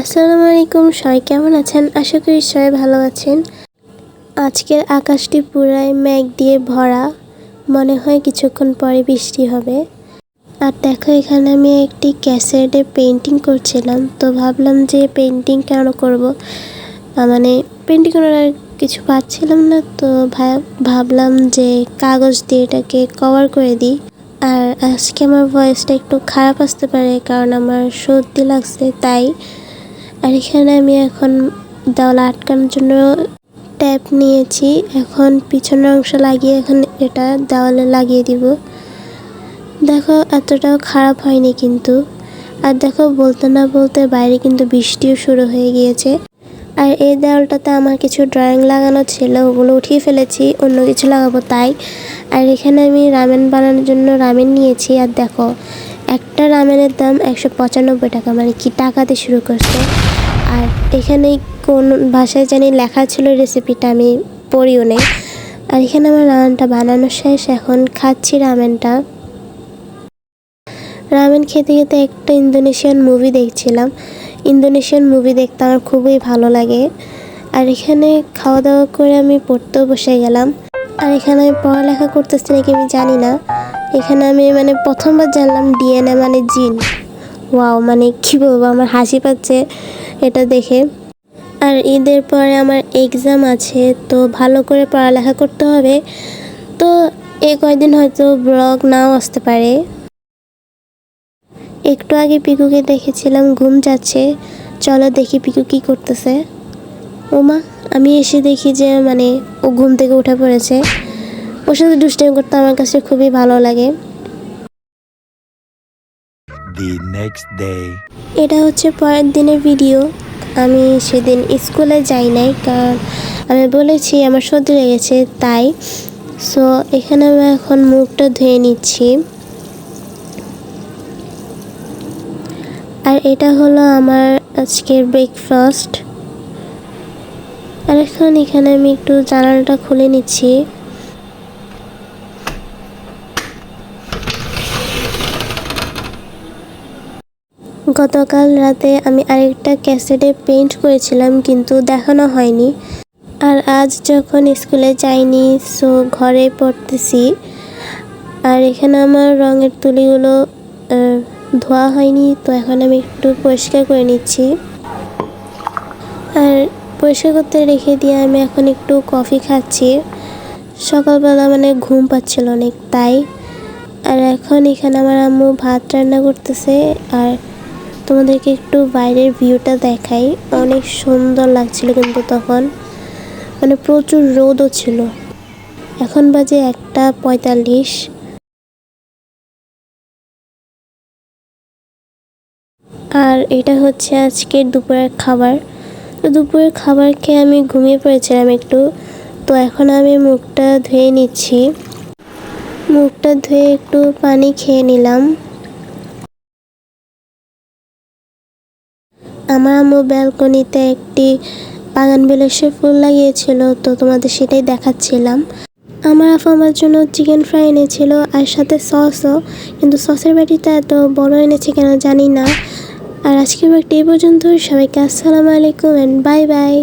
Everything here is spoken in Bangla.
আসসালামু আলাইকুম, সবাই কেমন আছেন? আশা করি সবাই ভালো আছেন। আজকের আকাশটি পুরাই মেঘ দিয়ে ভরা। মনে হয় কিছুক্ষণ পরে বৃষ্টি হবে। আর দেখো, এখানে আমি একটি ক্যাসেটে পেন্টিং করছিলাম। তো ভাবলাম যে পেন্টিং কেন করব? মানে পেন্টিং করার আর কিছু পাচ্ছিলাম না। তো ভাবলাম যে কাগজ দিয়ে এটাকে কভার করে দিই। আর আজকে আমার ভয়েসটা একটু খারাপ আসতে পারে, কারণ আমার সর্দি লাগছে, তাই আর এখানে আমি এখন দেওয়ালে আটকানোর জন্য ট্যাপ নিয়েছি। এখন পিছনের অংশ লাগিয়ে এখন এটা দেওয়ালে লাগিয়ে দিব। দেখো, এতটাও খারাপ হয়নি কিন্তু। আর দেখো, বলতে না বলতে বাইরে কিন্তু বৃষ্টিও শুরু হয়ে গিয়েছে। আর এই দেওয়ালটাতে আমার কিছু ড্রয়িং লাগানো ছিল, ওগুলো উঠিয়ে ফেলেছি, অন্য কিছু লাগাবো তাই। আর এখানে আমি রামেন বানানোর জন্য রামেন নিয়েছি। আর দেখো, একটা রামেনের দাম একশো পঁচানব্বই টাকা মানে কি টাকাতে শুরু করছে। আর এখানে কোন ভাষায় জানি লেখা ছিল রেসিপিটা আমি পড়িও নেই। আর এখানে আমার রামেনটা বানানো শেষ, এখন খাচ্ছি রামেনটা। রামেন খেতে খেতে একটা ইন্দোনেশিয়ান মুভি দেখছিলাম। ইন্দোনেশিয়ান মুভি দেখতে আমার খুবই ভালো লাগে। আর এখানে খাওয়া দাওয়া করে আমি পড়তেও বসে গেলাম। আর এখানে আমি পড়ালেখা করতেছি নাকি আমি জানি না। এখানে আমি মানে প্রথমবার জানলাম ডিএনএ মানে জিন। ওয়াও মানে কী বলব, আমার হাসি পাচ্ছে এটা দেখে। আর ঈদের পরে আমার এক্সাম আছে, তো ভালো করে পড়ালেখা করতে হবে। তো এই কয়দিন হয়তো ব্লগ নাও আসতে পারে। একটু আগে পিকুকে দেখেছিলাম, ঘুম যাচ্ছে। চলো দেখি পিকু কি করতেছে। ওমা, আমি এসে দেখি যে মানে ও ঘুম থেকে উঠে পড়েছে। ওর সাথে দুষ্টামি করতে আমার কাছে খুবই ভালো লাগে। The next day. এটা হচ্ছে পরের দিনের ভিডিও আমি সেদিন স্কুলে যাই নাই, কারণ আমি বলেছি আমার সর্দি লেগেছে, তাই। সো এখানে আমি এখন মুখটা ধুয়ে নিচ্ছি। আর এটা হলো আমার আজকের ব্রেকফাস্ট আর এখন এখানে আমি একটু জানালাটা খুলে নিচ্ছি। গতকাল রাতে আমি আরেকটা ক্যাসেটে পেন্ট করেছিলাম, কিন্তু দেখানো হয়নি। আর আজ যখন স্কুলে যাইনি, সো ঘরে পড়তেছি। আর এখানে আমার রঙের তুলিগুলো ধোয়া হয়নি, তো এখন আমি একটু পরিষ্কার করে নিচ্ছি। আর পরিষ্কার করতে রেখে দিয়ে আমি এখন একটু কফি খাচ্ছি। সকালবেলা মানে ঘুম পাচ্ছিল অনেক, তাই। আর এখন এখানে আমার আম্মু ভাত রান্না করতেছে, আর তোমাদেরকে একটু বাইরের ভিউটা দেখাই। অনেক সুন্দর লাগছিল কিন্তু তখন। মানে প্রচুর রোদও ছিল। এখন বাজে একটা পঁয়তাল্লিশ। আর এটা হচ্ছে আজকের দুপুরের খাবার। তো দুপুরের খাবার খেয়ে আমি ঘুমিয়ে পড়েছিলাম একটু। তো এখন আমি মুখটা ধুয়ে নিচ্ছি। মুখটা ধুয়ে একটু পানি খেয়ে নিলাম। আমার আম্মু ব্যালকনিতে একটি বাগান বিলাসে ফুল লাগিয়েছিল, তো তোমাদের সেটাই দেখাচ্ছিলাম। আমার আপু আমার জন্য চিকেন ফ্রাই এনেছিল আর সাথে সসও, কিন্তু সসের বাটিটা এত বড় এনেছে কেন জানি না। আর আজকের ব্যাগটি এই পর্যন্ত সবাইকে আসসালামু আলাইকুম অ্যান্ড বাই বাই